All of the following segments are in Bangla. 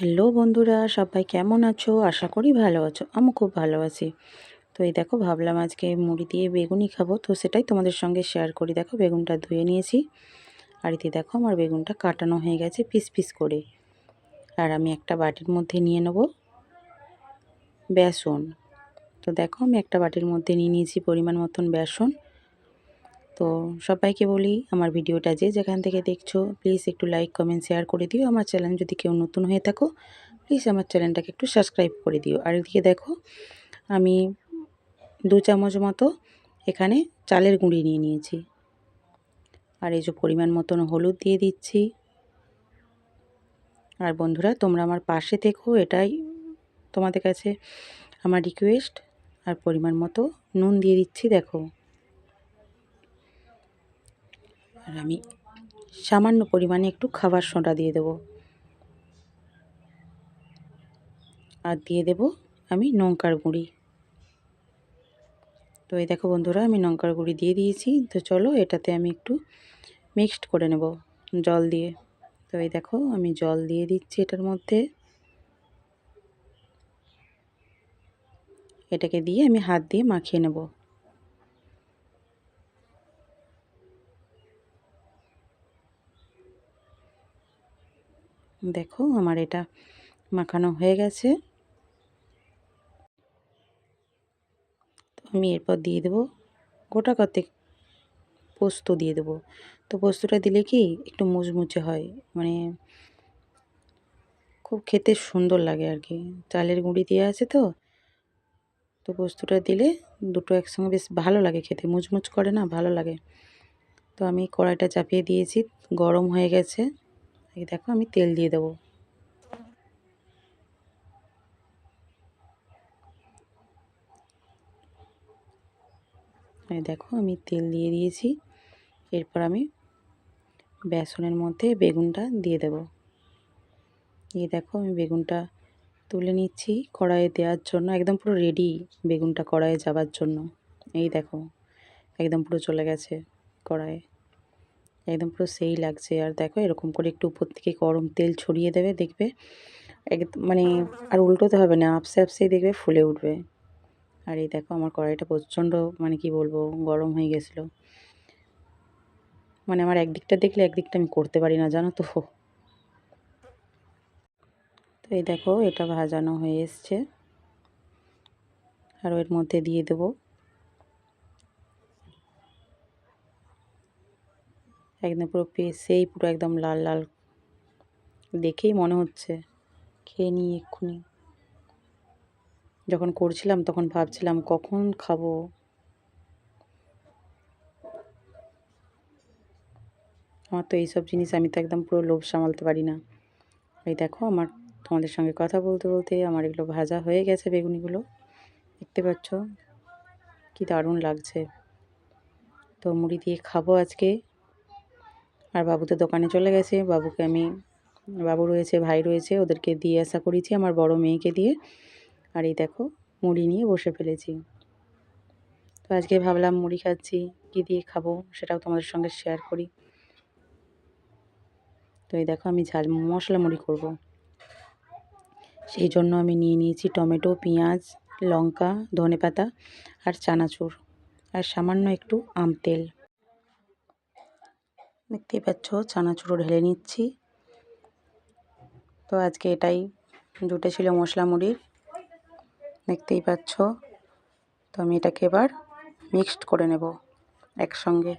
হ্যালো বন্ধুরা, সবাই কেমন আছো? আশা করি ভালো আছো। আমি খুব ভালো আছি। তো এই দেখো, ভাবলাম আজকে মুড়ি দিয়ে বেগুনি খাব। তো সেটাই তোমাদের সঙ্গে শেয়ার করি। দেখো, বেগুনটা ধুয়ে নিয়েছি। আর এতে দেখো, আমার বেগুনটা কাটানো হয়ে গেছে পিস পিস করে। আর আমি একটা বাটির মধ্যে নিয়ে নেব বেসন। তো দেখো, আমি একটা বাটির মধ্যে নিয়ে নিয়েছি পরিমাণ মতন বেসন। তো সবাইকে বলি আমার ভিডিওটা যে যেখান থেকে দেখছ প্লিজ একটু লাইক কমেন্ট শেয়ার করে দিও। আমার চ্যানেল যদি কেউ নতুন হয়ে থাকো প্লিজ আমার চ্যানেলটাকে একটু সাবস্ক্রাইব করে দিও। আর এদিকে দেখো, আমি দু চামচ মতো এখানে চালের গুঁড়ি নিয়ে নিয়েছি। আর এই যে পরিমাণ মতন হলুদ দিয়ে দিচ্ছি। আর বন্ধুরা, তোমরা আমার পাশে থেকো, এটাই তোমাদের কাছে আমার রিকোয়েস্ট আর পরিমাণ মতো নুন দিয়ে দিচ্ছি, দেখো। আর আমি সামান্য পরিমাণে একটু খাবার সোঁটা দিয়ে দেব। আর দিয়ে দেব আমি লঙ্কার গুঁড়ি। তো এই দেখো বন্ধুরা, আমি লঙ্কার গুঁড়ি দিয়ে দিয়েছি। তো চলো এটাতে আমি একটু মিক্সড করে নেব জল দিয়ে। তো এই দেখো, আমি জল দিয়ে দিচ্ছি এটার মধ্যে। এটাকে দিয়ে আমি হাত দিয়ে মাখিয়ে নেব। দেখো আমার এটা মাখানো হয়ে গেছে। তো আমি এরপর দিয়ে দেবো গোটা কতেক পোস্ত দিয়ে দেবো। তো পোস্তটা দিলে কি একটু মুচমুচে হয় মানে খুব খেতে সুন্দর লাগে আর কি। চালের গুঁড়ি দিয়ে আছে তো তো পোস্তটা দিলে দুটো একসঙ্গে বেশ ভালো লাগে খেতে, মুচমুচ করে না, ভালো লাগে। তো আমি কড়াইটা চাপিয়ে দিয়েছি, গরম হয়ে গেছে। এই দেখো আমি তেল দিয়ে দেবো। এই দেখো আমি তেল দিয়ে দিয়েছি। এরপর আমি বেসনের মধ্যে বেগুনটা দিয়ে দেব। এই দেখো আমি বেগুনটা তুলে নিচ্ছি কড়াইয়ে দেওয়ার জন্য, একদম পুরো রেডি বেগুনটা কড়াইয়ে যাবার জন্য। এই দেখো, একদম পুরো চলে গেছে কড়াইয়ে। একদম পুরো সেই লাগছে। আর দেখো এরকম করে একটু উপর থেকে গরম তেল ছড়িয়ে দেবে, দেখবে। একদম মানে আর উল্টোতে হবে না, আপসে আপসেই দেখবে ফুলে উঠবে। আর এই দেখো আমার কড়াইটা প্রচণ্ড মানে কি বলব, গরম হয়ে গেছিল। মানে আমার একদিকটা দেখলে একদিকটা আমি করতে পারি না, জানো তো। তো এই দেখো এটা ভাজানো হয়ে এসছে। আর এর মধ্যে দিয়ে দেবো একদম পুরো পেসেই পুরো একদম লাল লাল। দেখেই মনে হচ্ছে। খেয়ে নিই এক্ষুনি। যখন করছিলাম তখন ভাবছিলাম, কখন খাব? আমার তো এইসব জিনিস আমি তো একদম পুরো লোভ সামালতে পারি না। এই দেখো আমার তোমাদের সঙ্গে কথা বলতে বলতে আমার এগুলো ভাজা হয়ে গেছে বেগুনিগুলো। দেখতে পাচ্ছ? কি দারুণ লাগছে। তো মুড়ি দিয়ে খাব আজকে। আর বাবু তো দোকানে চলে গেছে। বাবুকে আমি, বাবু রয়েছে, ভাই রয়েছে, ওদেরকে দিয়ে আসা করেছি, আমার বড় মেয়েকে দিয়ে। আর এই দেখো, মুড়ি নিয়ে বসে ফেলেছি। তো আজকে ভাবলাম মুড়ি খাচ্ছি, কী দিয়ে খাব সেটাও তোমাদের সঙ্গে শেয়ার করি। তো এই দেখো, আমি ঝাল, মশলা মুড়ি করব। সেই জন্য আমি নিয়ে নিয়েছি টমেটো, পেঁয়াজ, লঙ্কা ধনে পাতা আর চানাচুর। আর সামান্য একটু আম তেল। দেখতেই পাচ্ছ, চানাচুরও ঢেলে নিচ্ছি। তো আজকে এটাই জুটে ছিল মশলা মুড়ির, দেখতেই পাচ্ছ। তো আমি এটাকে এবার মিক্সড করে নেব, একসঙ্গে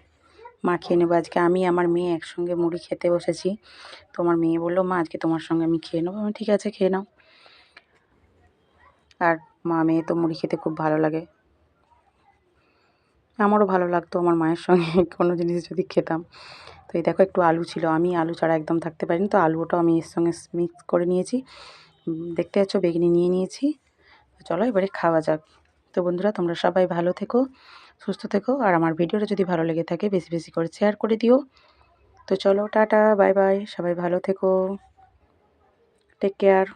মাখিয়ে নেব। আজকে আমি আমার মেয়ে একসঙ্গে মুড়ি খেতে বসেছি। তো আমার মেয়ে বলল, মা, আজকে তোমার সঙ্গে আমি খেয়ে নেব। আমি, ঠিক আছে, খেয়ে নাও। আর মা, মেয়ে তো মুড়ি খেতে খুব ভালো লাগে। আমারও ভালো লাগতো আমার মায়ের সঙ্গে কোনো জিনিস যদি খেতাম। তো এই দেখো একটু আলু ছিল। আমি আলু ছাড়া একদম থাকতে পারিনি। তো আলুটাও আমি এর সঙ্গে মিক্স করে নিয়েছি। দেখতে পাচ্ছ বেগনি নিয়ে নিয়েছি। চলো এবারে খাওয়া যাক। তো বন্ধুরা, তোমরা সবাই ভালো থেকো, সুস্থ থেকো। আর আমার ভিডিওটা যদি ভালো লেগে থাকে, বেশি বেশি করে শেয়ার করে দিও। তো চলো, টাটা বাই বাই সবাই ভালো থেকো। Take care